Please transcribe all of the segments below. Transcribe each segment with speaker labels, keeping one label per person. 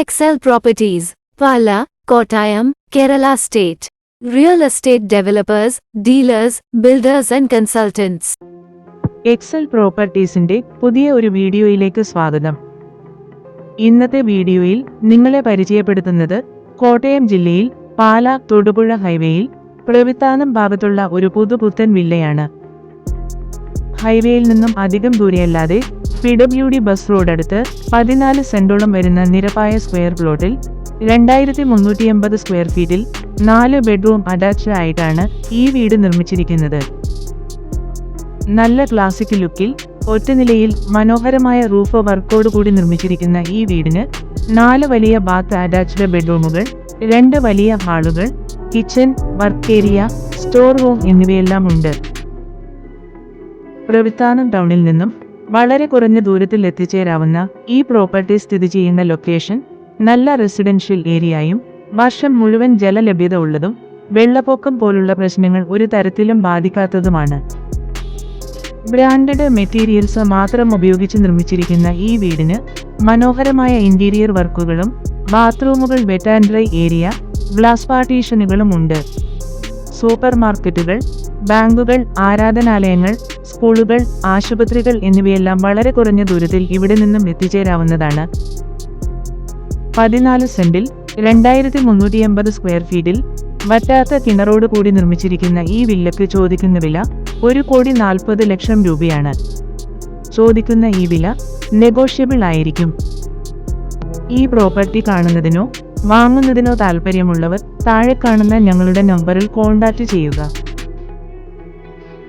Speaker 1: Excel Properties, Pala, Kottayam, Kerala State. Real estate developers, dealers, builders and consultants.
Speaker 2: Excel പ്രോപ്പർട്ടീസിന്റെ പുതിയ ഒരു വീഡിയോയിലേക്ക് സ്വാഗതം ഇന്നത്തെ വീഡിയോയിൽ നിങ്ങളെ പരിചയപ്പെടുത്തുന്നത് കോട്ടയം ജില്ലയിൽ പാല തൊടുപുഴ ഹൈവേയിൽ പ്രവിത്താനം ഭാഗത്തുള്ള ഒരു പുതുപുത്തൻ വില്ലയാണ് ഹൈവേയിൽ നിന്നും അധികം ദൂരെയല്ലാതെ P W D bus road അടുത്ത് പതിനാല് സെന്റോളം വരുന്ന നിരപ്പായ സ്ക്വയർ പ്ലോട്ടിൽ രണ്ടായിരത്തി മുന്നൂറ്റി എൺപത് സ്ക്വയർ ഫീറ്റിൽ നാല് ബെഡ്റൂം അറ്റാച്ച്ഡ് ആയിട്ടാണ് ഈ വീട് നിർമ്മിച്ചിരിക്കുന്നത്. നല്ല ക്ലാസിക് ലുക്കിൽ ഒറ്റനിലയിൽ മനോഹരമായ റൂഫ് വർക്കോട് കൂടി നിർമ്മിച്ചിരിക്കുന്ന ഈ വീടിന് നാല് വലിയ ബാത്ത് അറ്റാച്ച്ഡ് ബെഡ്റൂമുകൾ രണ്ട് വലിയ ഹാളുകൾ kitchen work area store room എന്നിവയെല്ലാം ഉണ്ട്. പ്രവിത്താനം ടൗണിൽ നിന്നും വളരെ കുറഞ്ഞ ദൂരത്തിൽ എത്തിച്ചേരാവുന്ന ഈ പ്രോപ്പർട്ടി സ്ഥിതി ചെയ്യുന്ന ലൊക്കേഷൻ നല്ല റെസിഡൻഷ്യൽ ഏരിയയും വർഷം മുഴുവൻ ജലലഭ്യത ഉള്ളതും വെള്ളപ്പൊക്കം പോലുള്ള പ്രശ്നങ്ങൾ ഒരു തരത്തിലും ബാധിക്കാത്തതുമാണ്. ബ്രാൻഡഡ് മെറ്റീരിയൽസ് മാത്രം ഉപയോഗിച്ച് നിർമ്മിച്ചിരിക്കുന്ന ഈ വീടിന് മനോഹരമായ ഇന്റീരിയർ വർക്കുകളും ബാത്റൂമുകൾ wet and dry area glass പാർട്ടീഷനുകളും ഉണ്ട്. സൂപ്പർ മാർക്കറ്റുകൾ ബാങ്കുകൾ ആരാധനാലയങ്ങൾ സ്കൂളുകൾ ആശുപത്രികൾ എന്നിവയെല്ലാം വളരെ കുറഞ്ഞ ദൂരത്തിൽ ഇവിടെ നിന്നും എത്തിച്ചേരാവുന്നതാണ്. പതിനാല് സെന്റിൽ രണ്ടായിരത്തി മുന്നൂറ്റി എൺപത് സ്ക്വയർ ഫീറ്റിൽ വറ്റാത്ത കിണറോട് കൂടി നിർമ്മിച്ചിരിക്കുന്ന ഈ വില്ലക്ക് ചോദിക്കുന്ന വില ഒരു കോടി നാൽപ്പത് ലക്ഷം രൂപയാണ്. ചോദിക്കുന്ന ഈ വില നെഗോഷ്യബിൾ ആയിരിക്കും. ഈ പ്രോപ്പർട്ടി കാണുന്നതിനോ വാങ്ങുന്നതിനോ താൽപ്പര്യമുള്ളവർ താഴെ കാണുന്ന ഞങ്ങളുടെ നമ്പറിൽ കോൺടാക്റ്റ് ചെയ്യുക.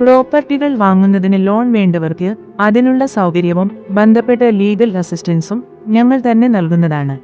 Speaker 2: പ്രോപ്പർട്ടികൾ വാങ്ങുന്നതിന് ലോൺ വേണ്ടവർക്ക് അതിനുള്ള സൗകര്യവും ബന്ധപ്പെട്ട ലീഗൽ അസിസ്റ്റൻസും ഞങ്ങൾ തന്നെ നൽകുന്നതാണ്.